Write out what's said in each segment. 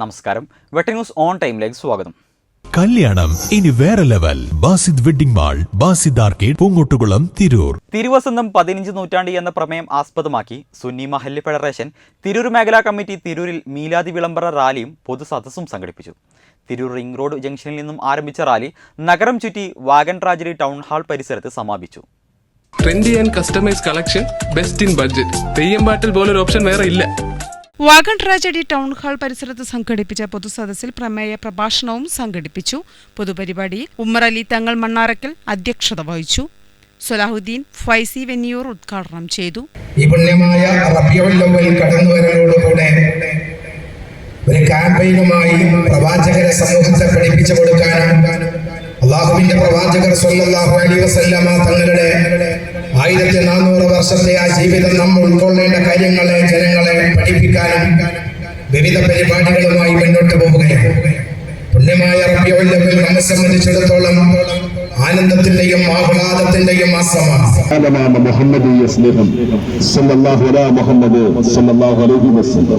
നമസ്കാരം. വെട്ടിംഗ് news on ടൈമിലേക്ക് സ്വാഗതം. കല്യാണം ഇനി വേറെ level. Basid wedding mall Basid arcade Poongottukulam Tirur. തിരുവസന്തം പതിനഞ്ച് നൂറ്റാണ്ട് എന്ന പ്രമേയം ആസ്പദമാക്കി സുന്നി മഹല്ല് ഫെഡറേഷൻ തിരൂർ മേഖലാ കമ്മിറ്റി തിരൂരിൽ മീലാദി വിളംബര റാലിയും പൊതുസദസ്സും സംഘടിപ്പിച്ചു. തിരൂർ റിംഗ് റോഡ് ജംഗ്ഷനിൽ നിന്നും ആരംഭിച്ച റാലി നഗരം ചുറ്റി വാഗൻ ട്രാജഡി ടൗൺ ഹാൾ പരിസരത്ത് സമാപിച്ചു. Trendy and customise collection best in budget Theyyam പാട്ടിൽ പോലൊരു ഓപ്ഷൻ വേറെ ഇല്ല. വാഗൺ ട്രാജഡി ടൗൺ ഹാൾ പരിസരത്ത് സംഘടിപ്പിച്ച പൊതുസദസ്സിൽ പ്രമേയ പ്രഭാഷണവും സംഘടിപ്പിച്ചു. പൊതുപരിപാടിയിൽ അലി തങ്ങൾ മണ്ണാറക്കൽ അധ്യക്ഷത വഹിച്ചു. സൊലാഹുദ്ദീൻ ഫൈസി വെന്നിയൂർ ഉദ്ഘാടനം ചെയ്തു. ഈ പുണ്യമായ കടന്നുവരലോടുകൂടെ ഒരു ക്യാമ്പയിനുമായി പ്രവാചകരെ സമൂഹത്തെ പഠിപ്പിച്ചു കൊടുക്കാനും അള്ളാഹുവിന്റെ പ്രവാചകർ സല്ലല്ലാഹു അലൈഹി വസല്ലമ തങ്ങളുടെ ആയിരത്തി നാനൂറ് വർഷത്തെ ആ ജീവിതം നമ്മൾ ഉൾക്കൊള്ളേണ്ട കാര്യങ്ങളെ ജനങ്ങളെ പഠിപ്പിക്കാനും വിവിധ പരിപാടികളുമായി മുന്നോട്ട് പോവുകയാണ്. പുണ്യമായ റബിയുള്ളവൽ നമ്മെ സംബന്ധിച്ചിടത്തോളം ആനന്ദത്തിന്റെയും ആഹ്ലാദത്തിന്റെയും മാസമാണ് സ്നേഹം അലൈഹി വസല്ലം.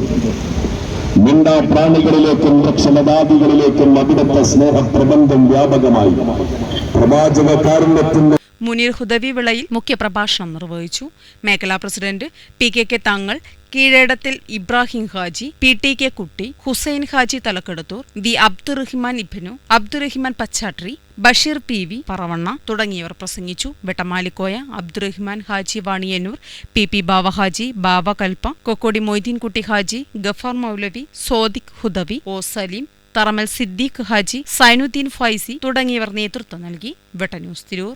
പ്രാണികളിലേക്കും വൃക്ഷലതാദികളിലേക്കും അവിടുത്തെ സ്നേഹപ്രബന്ധം വ്യാപകമായി. പ്രവാചക കാരുണ്യത്തിന്റെ മുനീർ ഹുദവി വിളയിൽ മുഖ്യപ്രഭാഷണം നിർവഹിച്ചു. മേഖലാ president P K K Thangal Keezhedathil Ibrahim Haji P T K Kutty Hussain Haji Thalakkaduthur V Abdurahiman Ibnu Abdurahiman Pachatri Basheer P V Paravanna തുടങ്ങിയവർ പ്രസംഗിച്ചു. Vettamalikoya Abdurahiman Haji Vaniyannur P P Bava Haji Bava Kalpa Kokkodi Moideenkutty Haji Gafoor Moulavi Sodiq Hudawi O Saleem Tharamal Siddique Haji Zainudheen Faizy തുടങ്ങിയവർ നേതൃത്വം നൽകി. വെട്ടന്യൂസ് തിരൂർ.